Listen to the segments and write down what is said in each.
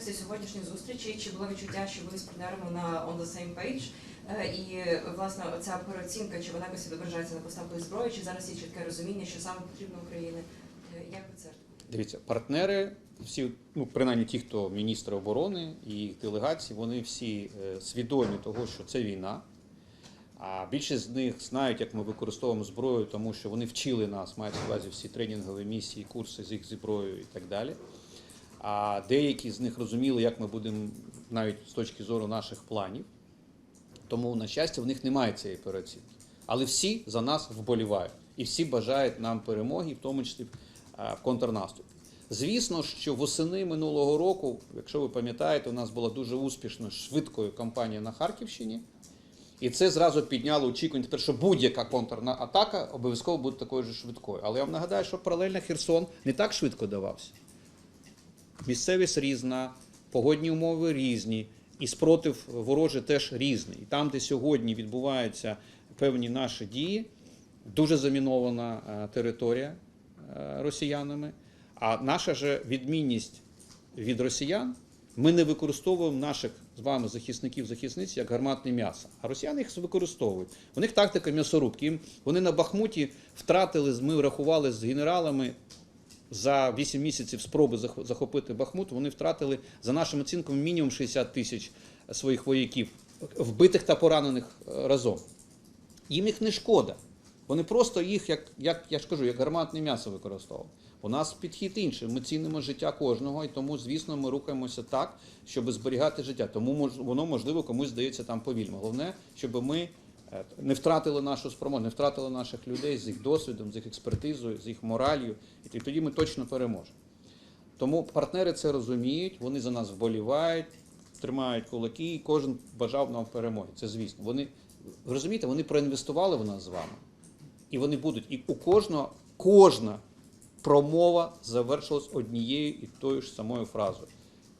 цієї сьогоднішньої зустрічі? Чи було відчуття, що ви з партнерами на on the same page? Е, І власне ця переоцінка, чи вона якось відображається на поставку зброї, чи зараз є чітке розуміння, що саме потрібно Україні? Е, Як ви це? Дивіться, партнери, всі, ну принаймні ті, хто міністри оборони і їх делегації, вони всі е, свідомі того, що це війна. А більшість з них знають, як ми використовуємо зброю, тому що вони вчили нас, мають увазі всі тренінгові місії, курси з їх зброєю і так далі. А деякі з них розуміли, як ми будемо навіть з точки зору наших планів. Тому, на щастя, в них немає цієї переоцінки. Але всі за нас вболівають і всі бажають нам перемоги, в тому числі в контрнаступі. Звісно, що восени минулого року, якщо ви пам'ятаєте, у нас була дуже успішно швидкою кампанія на Харківщині. І це зразу підняло очікування, тепер, що будь-яка контрна атака обов'язково буде такою ж швидкою. Але я вам нагадаю, що паралельно Херсон не так швидко давався. Місцевість різна, погодні умови різні, і спротив ворожий теж різний. І там, де сьогодні відбуваються певні наші дії, дуже замінована е, територія е, росіянами. А наша же відмінність від росіян, ми не використовуємо наших з вами захисників захисниць як гарматне м'ясо. А росіяни їх використовують. У них тактика м'ясорубки. Вони на Бахмуті втратили, ми рахували з генералами за 8 місяців спроби зах- захопити Бахмут, вони втратили, за нашими оцінками, мінімум 60 тисяч своїх вояків, вбитих та поранених е, разом. Їм їх не шкода. Вони просто їх, як, як я ж кажу, як гарматне м'ясо використовували. У нас підхід інший. Ми цінимо життя кожного, і тому, звісно, ми рухаємося так, щоб зберігати життя. Тому воно, можливо, комусь здається там повільно. Головне, щоб ми не втратили нашу спроможність, не втратили наших людей з їх досвідом, з їх експертизою, з їх моралью, і тоді ми точно переможемо. Тому партнери це розуміють, вони за нас вболівають, тримають кулаки, і кожен бажав нам перемоги. Це звісно. Вони розумієте, вони проінвестували в нас з вами, і вони будуть. І у кожного кожна промова завершилась однією і тою ж самою фразою.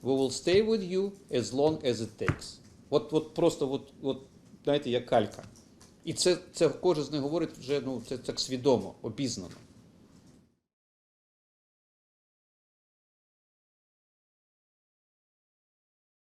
We will stay with you as long as it takes. От, от просто, от, от, знаєте, як калька. І це, це кожен з них говорить вже ну, це так свідомо, обізнано.